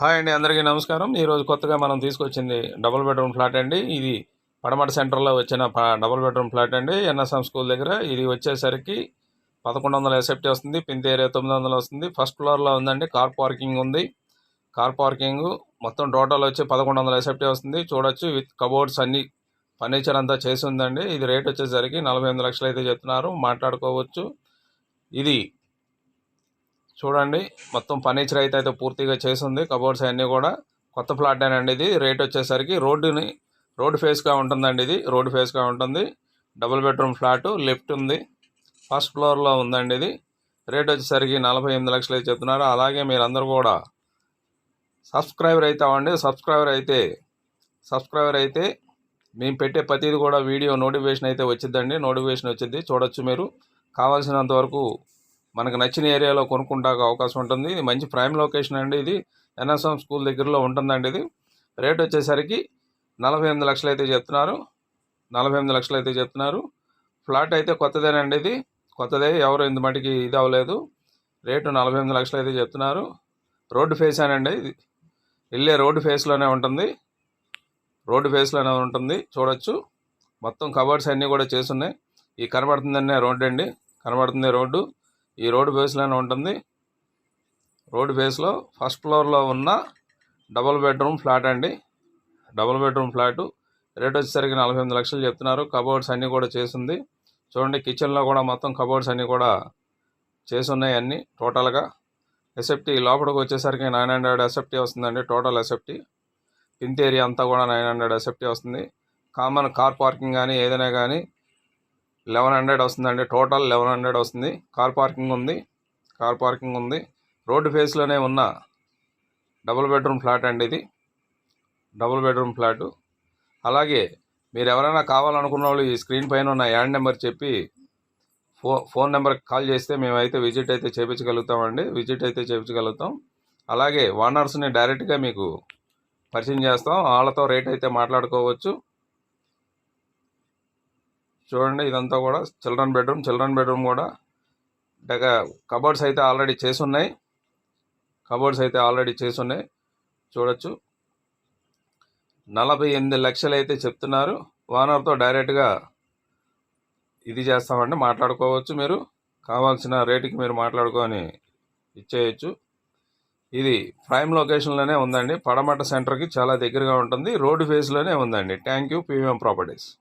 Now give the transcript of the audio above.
Hi అండి అందరికీ నమస్కారం. ఈరోజు కొత్తగా మనం తీసుకొచ్చింది డబుల్ బెడ్రూమ్ ఫ్లాట్ అండి. ఇది పడమట సెంటర్లో వచ్చిన ప- డబుల్ బెడ్రూమ్ ఫ్లాట్ అండి. ఎన్ఎస్ఎం స్కూల్ దగ్గర ఇది వచ్చేసరికి పదకొండు వందల ఎస్ఎఫ్టీ వస్తుంది. పింత ఏరియా తొమ్మిది వందలు వస్తుంది. ఫస్ట్ ఫ్లోర్లో ఉందండి కార్ పార్కింగ్ ఉంది. కార్ పార్కింగ్ మొత్తం టోటల్ వచ్చి పదకొండు వందల ఎస్ఎఫ్టీ వస్తుంది. చూడొచ్చు విత్ కబోర్డ్స్ అన్ని ఫర్నిచర్ అంతా చేసి ఉందండి. ఇది రేట్ వచ్చేసరికి నలభై ఎనిమిది లక్షలు అయితే చెప్తున్నారు. మాట్లాడుకోవచ్చు. ఇది చూడండి మొత్తం ఫర్నిచర్ అయితే అయితే పూర్తిగా చేసింది. కబోర్డ్స్ అన్నీ కూడా కొత్త ఫ్లాట్ అండి ఇది. రేట్ వచ్చేసరికి రోడ్డుని రోడ్ ఫేస్గా ఉంటుందండి ఇది. రోడ్ ఫేస్గా ఉంటుంది. డబుల్ బెడ్రూమ్ ఫ్లాట్ లిఫ్ట్ ఉంది. ఫస్ట్ ఫ్లోర్లో ఉందండి ఇది. రేట్ వచ్చేసరికి నలభై ఎనిమిది లక్షలు అయితే చెప్తున్నారు. అలాగే మీరందరూ కూడా సబ్స్క్రైబర్ అవుతామండి సబ్స్క్రైబర్ అయితే సబ్స్క్రైబర్ అయితే మేము పెట్టే ప్రతిది కూడా వీడియో నోటిఫికేషన్ అయితే వచ్చిందండి నోటిఫికేషన్ వచ్చింది చూడొచ్చు మీరు. కావాల్సినంత వరకు మనకు నచ్చిన ఏరియాలో కొనుక్కుంటాక అవకాశం ఉంటుంది. ఇది మంచి ప్రైమ్ లొకేషన్ అండి ఇది. ఎన్ఎస్ఎం స్కూల్ దగ్గరలో ఉంటుందండి ఇది. రేట్ వచ్చేసరికి నలభై ఎనిమిది లక్షలు అయితే చెప్తున్నారు. నలభై ఎనిమిది లక్షలు అయితే చెప్తున్నారు. ఫ్లాట్ అయితే కొత్తదేనండి ఇది. కొత్తదే ఎవరు ఇంత మటుకి ఇది అవ్వలేదు. రేటు నలభై ఎనిమిది లక్షలు అయితే చెప్తున్నారు. రోడ్డు ఫేస్ అనండి ఇది. వెళ్ళే రోడ్డు ఫేస్లోనే ఉంటుంది. రోడ్డు ఫేస్లోనే ఉంటుంది. చూడొచ్చు. మొత్తం కవర్స్ అన్నీ కూడా చేసున్నాయి. ఈ కనబడుతుందనే రోడ్డు అండి. కనబడుతుంది రోడ్డు. ఈ రోడ్డు బేస్లోనే ఉంటుంది. రోడ్డు బేస్లో ఫస్ట్ ఫ్లోర్లో ఉన్న డబుల్ బెడ్రూమ్ ఫ్లాట్ అండి. Double bedroom flat. రేట్ వచ్చేసరికి నలభై ఎనిమిది లక్షలు చెప్తున్నారు. కబోర్డ్స్ అన్నీ కూడా చేసింది. చూడండి కిచెన్లో కూడా మొత్తం కబోర్డ్స్ అన్నీ కూడా చేసున్నాయి అన్నీ టోటల్గా. ఎసెప్టీ లోపలికి వచ్చేసరికి నైన్ హండ్రెడ్ ఎసెప్టీ వస్తుందండి. టోటల్ ఎసెప్టీ పింత్ ఏరియా అంతా కూడా నైన్ హండ్రెడ్ ఎసెప్టీ వస్తుంది. కామన్ కార్ పార్కింగ్ కానీ ఏదైనా కానీ లెవెన్ హండ్రెడ్ వస్తుందండి. టోటల్ లెవెన్ హండ్రెడ్ వస్తుంది. కార్ పార్కింగ్ ఉంది. కార్ పార్కింగ్ ఉంది. రోడ్డు ఫేస్లోనే ఉన్న డబుల్ బెడ్రూమ్ ఫ్లాట్ అండి ఇది. Double bedroom flat. అలాగే మీరు ఎవరైనా కావాలనుకున్న వాళ్ళు ఈ స్క్రీన్ పైన ఉన్న యాడ్ నెంబర్ చెప్పి ఫో ఫోన్ నెంబర్కి కాల్ చేస్తే మేమైతే విజిట్ అయితే చేయించగలుగుతామండి విజిట్ అయితే చేయించగలుగుతాం అలాగే ఓనర్స్ని డైరెక్ట్గా మీకు పరిచయం చేస్తాం. వాళ్ళతో రేట్ అయితే మాట్లాడుకోవచ్చు. చూడండి ఇదంతా కూడా చిల్డ్రన్ బెడ్రూమ్ చిల్డ్రన్ బెడ్రూమ్ కూడా. డెక కబోర్డ్స్ అయితే ఆల్రెడీ చేసి ఉన్నాయి కబోర్డ్స్ అయితే ఆల్రెడీ చేసి ఉన్నాయి చూడొచ్చు. నలభై ఎనిమిది లక్షలు అయితే చెప్తున్నారు. ఓనర్తో డైరెక్ట్గా ఇది చేస్తామండి మాట్లాడుకోవచ్చు మీరు. కావాల్సిన రేటుకి మీరు మాట్లాడుకొని ఇచ్చేయచ్చు. ఇది ప్రైమ్ లొకేషన్లోనే ఉందండి. పడమట సెంటర్కి చాలా దగ్గరగా ఉంటుంది. రోడ్డు ఫేస్లోనే ఉందండి. Thank you. PVM properties.